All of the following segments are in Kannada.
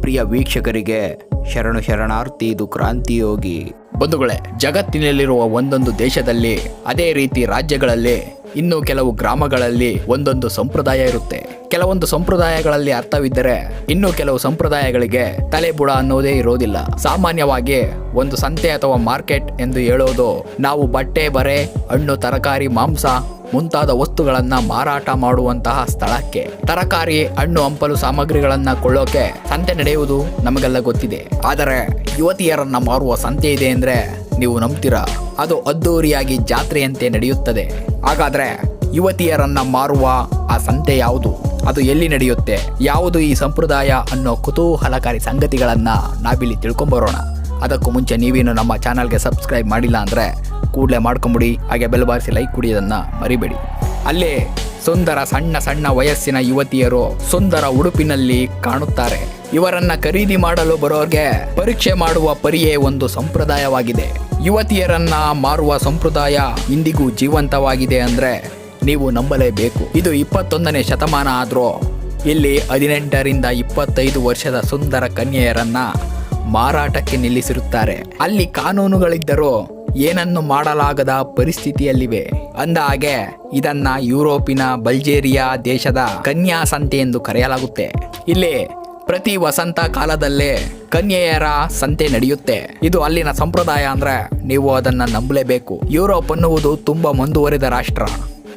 ಪ್ರಿಯ ವೀಕ್ಷಕರಿಗೆ ಶರಣು ಶರಣಾರ್ಥಿ, ಇದು ಕ್ರಾಂತಿಯೋಗಿ. ಬಂಧುಗಳೇ, ಜಗತ್ತಿನಲ್ಲಿರುವ ಒಂದೊಂದು ದೇಶದಲ್ಲಿ ಅದೇ ರೀತಿ ರಾಜ್ಯಗಳಲ್ಲಿ ಇನ್ನು ಕೆಲವು ಗ್ರಾಮಗಳಲ್ಲಿ ಒಂದೊಂದು ಸಂಪ್ರದಾಯ ಇರುತ್ತೆ. ಕೆಲವೊಂದು ಸಂಪ್ರದಾಯಗಳಲ್ಲಿ ಅರ್ಥವಿದ್ದರೆ ಇನ್ನು ಕೆಲವು ಸಂಪ್ರದಾಯಗಳಿಗೆ ತಲೆ ಬುಡ ಅನ್ನೋದೇ ಇರೋದಿಲ್ಲ. ಸಾಮಾನ್ಯವಾಗಿ ಒಂದು ಸಂತೆ ಅಥವಾ ಮಾರ್ಕೆಟ್ ಎಂದು ಹೇಳೋದು ನಾವು ಬಟ್ಟೆ, ಬರೆ, ಹಣ್ಣು, ತರಕಾರಿ, ಮಾಂಸ ಮುಂತಾದ ವಸ್ತುಗಳನ್ನ ಮಾರಾಟ ಮಾಡುವಂತಹ ಸ್ಥಳಕ್ಕೆ. ತರಕಾರಿ, ಹಣ್ಣು, ಹಂಪಲು ಸಾಮಗ್ರಿಗಳನ್ನ ಕೊಳ್ಳೋಕೆ ಸಂತೆ ನಡೆಯುವುದು ನಮಗೆಲ್ಲ ಗೊತ್ತಿದೆ. ಆದರೆ ಯುವತಿಯರನ್ನ ಮಾರುವ ಸಂತೆ ಇದೆ ಅಂದ್ರೆ ನೀವು ನಂಬ್ತೀರಾ? ಅದು ಅದ್ದೂರಿಯಾಗಿ ಜಾತ್ರೆಯಂತೆ ನಡೆಯುತ್ತದೆ. ಹಾಗಾದ್ರೆ ಯುವತಿಯರನ್ನ ಮಾರುವ ಆ ಸಂತೆ ಯಾವುದು? ಅದು ಎಲ್ಲಿ ನಡೆಯುತ್ತೆ? ಯಾವುದು ಈ ಸಂಪ್ರದಾಯ ಅನ್ನೋ ಕುತೂಹಲಕಾರಿ ಸಂಗತಿಗಳನ್ನ ನಾವಿಲ್ಲಿ ತಿಳ್ಕೊಂಬರೋಣ. ಅದಕ್ಕೂ ಮುಂಚೆ ನೀವೇನು ನಮ್ಮ ಚಾನಲ್ಗೆ ಸಬ್ಸ್ಕ್ರೈಬ್ ಮಾಡಿಲ್ಲ ಅಂದರೆ ಕೂಡಲೇ ಮಾಡ್ಕೊಂಬಿಡಿ. ಹಾಗೆ ಬೆಲ್ ಬಾರಿಸಿ ಲೈಕ್ ಕುಡಿಯೋದನ್ನು ಮರಿಬೇಡಿ. ಅಲ್ಲೇ ಸುಂದರ ಸಣ್ಣ ಸಣ್ಣ ವಯಸ್ಸಿನ ಯುವತಿಯರು ಸುಂದರ ಉಡುಪಿನಲ್ಲಿ ಕಾಣುತ್ತಾರೆ. ಇವರನ್ನ ಖರೀದಿ ಮಾಡಲು ಬರೋರ್ಗೆ ಪರೀಕ್ಷೆ ಮಾಡುವ ಪರಿಯೇ ಒಂದು ಸಂಪ್ರದಾಯವಾಗಿದೆ. ಯುವತಿಯರನ್ನ ಮಾರುವ ಸಂಪ್ರದಾಯ ಇಂದಿಗೂ ಜೀವಂತವಾಗಿದೆ ಅಂದ್ರೆ ನೀವು ನಂಬಲೇಬೇಕು. ಇದು ಇಪ್ಪತ್ತೊಂದನೇ ಶತಮಾನ ಆದ್ರೂ ಇಲ್ಲಿ ಹದಿನೆಂಟರಿಂದ ಇಪ್ಪತ್ತೈದು ವರ್ಷದ ಸುಂದರ ಕನ್ಯೆಯರನ್ನ ಮಾರಾಟಕ್ಕೆ ನಿಲ್ಲಿಸಿರುತ್ತಾರೆ. ಅಲ್ಲಿ ಕಾನೂನುಗಳಿದ್ದರೂ ಏನನ್ನು ಮಾಡಲಾಗದ ಪರಿಸ್ಥಿತಿಯಲ್ಲಿವೆ. ಅಂದ ಹಾಗೆ ಇದನ್ನ ಯುರೋಪಿನ ಬಲ್ಜೇರಿಯಾ ದೇಶದ ಕನ್ಯಾ ಸಂತೆ ಎಂದು ಕರೆಯಲಾಗುತ್ತೆ. ಇಲ್ಲಿ ಪ್ರತಿ ವಸಂತ ಕಾಲದಲ್ಲೇ ಕನ್ಯೆಯರ ಸಂತೆ ನಡೆಯುತ್ತೆ. ಇದು ಅಲ್ಲಿನ ಸಂಪ್ರದಾಯ ಅಂದ್ರೆ ನೀವು ಅದನ್ನ ನಂಬಲೇಬೇಕು. ಯುರೋಪ್ ಅನ್ನುವುದು ತುಂಬಾ ಮುಂದುವರಿದ ರಾಷ್ಟ್ರ.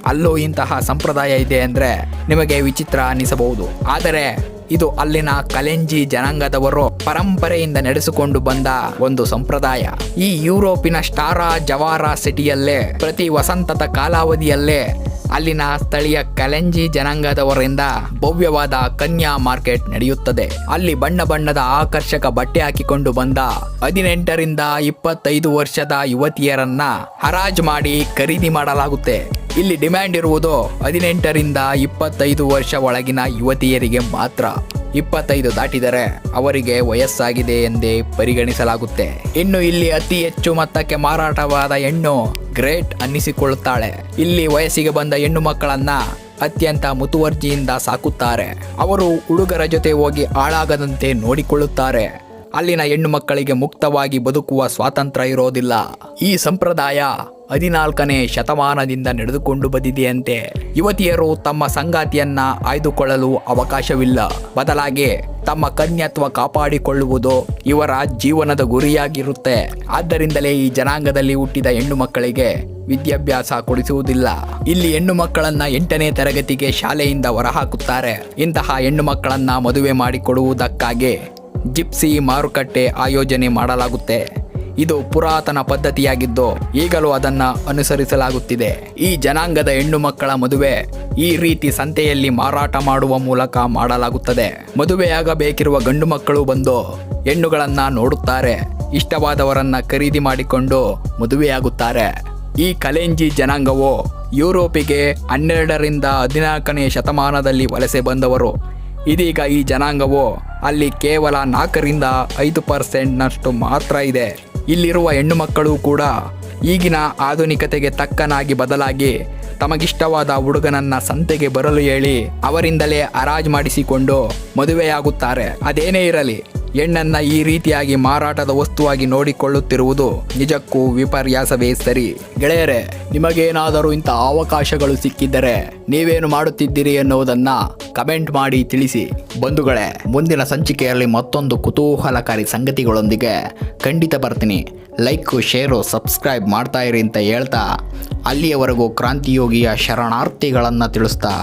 ಅಲ್ಲೂ ಇಂತಹ ಸಂಪ್ರದಾಯ ಇದೆ ಅಂದ್ರೆ ನಿಮಗೆ ವಿಚಿತ್ರ ಅನಿಸಬಹುದು. ಆದರೆ ಇದು ಅಲ್ಲಿನ ಕಲೆಂಜಿ ಜನಾಂಗದವರು ಪರಂಪರೆಯಿಂದ ನಡೆಸಿಕೊಂಡು ಬಂದ ಒಂದು ಸಂಪ್ರದಾಯ. ಈ ಯುರೋಪಿನ ಸ್ಟಾರಾ ಜವಾರಾ ಸಿಟಿಯಲ್ಲೇ, ಪ್ರತಿ ವಸಂತದ ಕಾಲಾವಧಿಯಲ್ಲೇ ಅಲ್ಲಿನ ಸ್ಥಳೀಯ ಕಲೆಂಜಿ ಜನಾಂಗದವರಿಂದ ಭವ್ಯವಾದ ಕನ್ಯಾ ಮಾರ್ಕೆಟ್ ನಡೆಯುತ್ತದೆ. ಅಲ್ಲಿ ಬಣ್ಣ ಬಣ್ಣದ ಆಕರ್ಷಕ ಬಟ್ಟೆ ಹಾಕಿಕೊಂಡು ಬಂದ ಹದಿನೆಂಟರಿಂದ ಇಪ್ಪತ್ತೈದು ವರ್ಷದ ಯುವತಿಯರನ್ನ ಹರಾಜು ಮಾಡಿ ಖರೀದಿ ಮಾಡಲಾಗುತ್ತೆ. ಇಲ್ಲಿ ಡಿಮ್ಯಾಂಡ್ ಇರುವುದು ಹದಿನೆಂಟರಿಂದ ಇಪ್ಪತ್ತೈದು ವರ್ಷ ಒಳಗಿನ ಯುವತಿಯರಿಗೆ ಮಾತ್ರ. ಇಪ್ಪತ್ತೈದು ದಾಟಿದರೆ ಅವರಿಗೆ ವಯಸ್ಸಾಗಿದೆ ಎಂದೇ ಪರಿಗಣಿಸಲಾಗುತ್ತೆ. ಇನ್ನು ಇಲ್ಲಿ ಅತಿ ಹೆಚ್ಚು ಮೊತ್ತಕ್ಕೆ ಮಾರಾಟವಾದ ಹೆಣ್ಣು ಗ್ರೇಟ್ ಅನ್ನಿಸಿಕೊಳ್ಳುತ್ತಾಳೆ. ಇಲ್ಲಿ ವಯಸ್ಸಿಗೆ ಬಂದ ಹೆಣ್ಣು ಮಕ್ಕಳನ್ನ ಅತ್ಯಂತ ಮುತುವರ್ಜಿಯಿಂದ ಸಾಕುತ್ತಾರೆ. ಅವರು ಹುಡುಗರ ಜೊತೆ ಹೋಗಿ ಹಾಳಾಗದಂತೆ ನೋಡಿಕೊಳ್ಳುತ್ತಾರೆ. ಅಲ್ಲಿನ ಹೆಣ್ಣು ಮಕ್ಕಳಿಗೆ ಮುಕ್ತವಾಗಿ ಬದುಕುವ ಸ್ವಾತಂತ್ರ್ಯ ಇರೋದಿಲ್ಲ. ಈ ಸಂಪ್ರದಾಯ ಹದಿನಾಲ್ಕನೇ ಶತಮಾನದಿಂದ ನಡೆದುಕೊಂಡು ಬಂದಿದೆಯಂತೆ. ಯುವತಿಯರು ತಮ್ಮ ಸಂಗಾತಿಯನ್ನ ಆಯ್ದುಕೊಳ್ಳಲು ಅವಕಾಶವಿಲ್ಲ. ಬದಲಾಗಿ ತಮ್ಮ ಕನ್ಯತ್ವ ಕಾಪಾಡಿಕೊಳ್ಳುವುದು ಇವರ ಜೀವನದ ಗುರಿಯಾಗಿರುತ್ತೆ. ಆದ್ದರಿಂದಲೇ ಈ ಜನಾಂಗದಲ್ಲಿ ಹುಟ್ಟಿದ ಹೆಣ್ಣು ಮಕ್ಕಳಿಗೆ ವಿದ್ಯಾಭ್ಯಾಸ ಕೊಡಿಸುವುದಿಲ್ಲ. ಇಲ್ಲಿ ಹೆಣ್ಣು ಮಕ್ಕಳನ್ನ ಎಂಟನೇ ತರಗತಿಗೆ ಶಾಲೆಯಿಂದ ಹೊರಹಾಕುತ್ತಾರೆ. ಇಂತಹ ಹೆಣ್ಣು ಮಕ್ಕಳನ್ನ ಮದುವೆ ಮಾಡಿಕೊಡುವುದಕ್ಕಾಗಿ ಜಿಪ್ಸಿ ಮಾರುಕಟ್ಟೆ ಆಯೋಜನೆ ಮಾಡಲಾಗುತ್ತೆ. ಇದು ಪುರಾತನ ಪದ್ಧತಿಯಾಗಿದ್ದು ಈಗಲೂ ಅದನ್ನ ಅನುಸರಿಸಲಾಗುತ್ತಿದೆ. ಈ ಜನಾಂಗದ ಹೆಣ್ಣು ಮಕ್ಕಳ ಮದುವೆ ಈ ರೀತಿ ಸಂತೆಯಲ್ಲಿ ಮಾರಾಟ ಮಾಡುವ ಮೂಲಕ ಮಾಡಲಾಗುತ್ತದೆ. ಮದುವೆಯಾಗಬೇಕಿರುವ ಗಂಡು ಮಕ್ಕಳು ಬಂದು ಹೆಣ್ಣುಗಳನ್ನ ನೋಡುತ್ತಾರೆ. ಇಷ್ಟವಾದವರನ್ನ ಖರೀದಿ ಮಾಡಿಕೊಂಡು ಮದುವೆಯಾಗುತ್ತಾರೆ. ಈ ಕಲೆಂಜಿ ಜನಾಂಗವು ಯುರೋಪಿಗೆ ಹನ್ನೆರಡರಿಂದ ಹದಿನಾಲ್ಕನೇ ಶತಮಾನದಲ್ಲಿ ವಲಸೆ ಬಂದವರು. ಇದೀಗ ಈ ಜನಾಂಗವು ಅಲ್ಲಿ ಕೇವಲ ನಾಲ್ಕರಿಂದ ಐದು ಪರ್ಸೆಂಟ್ನಷ್ಟು ಮಾತ್ರ ಇದೆ. ಇಲ್ಲಿರುವ ಹೆಣ್ಣು ಮಕ್ಕಳು ಕೂಡ ಈಗಿನ ಆಧುನಿಕತೆಗೆ ತಕ್ಕನಾಗಿ ಬದಲಾಗಿ ತಮಗಿಷ್ಟವಾದ ಹುಡುಗನನ್ನ ಸಂತೆಗೆ ಬರಲು ಹೇಳಿ ಅವರಿಂದಲೇ ಹರಾಜು ಮಾಡಿಸಿಕೊಂಡು ಮದುವೆಯಾಗುತ್ತಾರೆ. ಅದೇನೇ ಇರಲಿ. ಹೆಣ್ಣನ್ನ ಈ ರೀತಿಯಾಗಿ ಮಾರಾಟದ ವಸ್ತುವಾಗಿ ನೋಡಿಕೊಳ್ಳುತ್ತಿರುವುದು ನಿಜಕ್ಕೂ ವಿಪರ್ಯಾಸವೇ ಸರಿ. ಗೆಳೆಯರೆ, ನಿಮಗೇನಾದರೂ ಇಂಥ ಅವಕಾಶಗಳು ಸಿಕ್ಕಿದ್ದರೆ ನೀವೇನು ಮಾಡುತ್ತಿದ್ದೀರಿ ಎನ್ನುವುದನ್ನ ಕಮೆಂಟ್ ಮಾಡಿ ತಿಳಿಸಿ. ಬಂಧುಗಳೇ, ಮುಂದಿನ ಸಂಚಿಕೆಯಲ್ಲಿ ಮತ್ತೊಂದು ಕುತೂಹಲಕಾರಿ ಸಂಗತಿಗಳೊಂದಿಗೆ ಖಂಡಿತ ಬರ್ತೀನಿ. ಲೈಕ್, ಶೇರು, ಸಬ್ಸ್ಕ್ರೈಬ್ ಮಾಡ್ತಾ ಇರಿ ಅಂತ ಹೇಳ್ತಾ ಅಲ್ಲಿಯವರೆಗೂ ಕ್ರಾಂತಿಯೋಗಿಯ ಶರಣಾರ್ಥಿಗಳನ್ನು ತಿಳಿಸ್ತಾ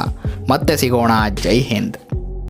ಮತ್ತೆ ಸಿಗೋಣ. ಜೈ ಹಿಂದ್.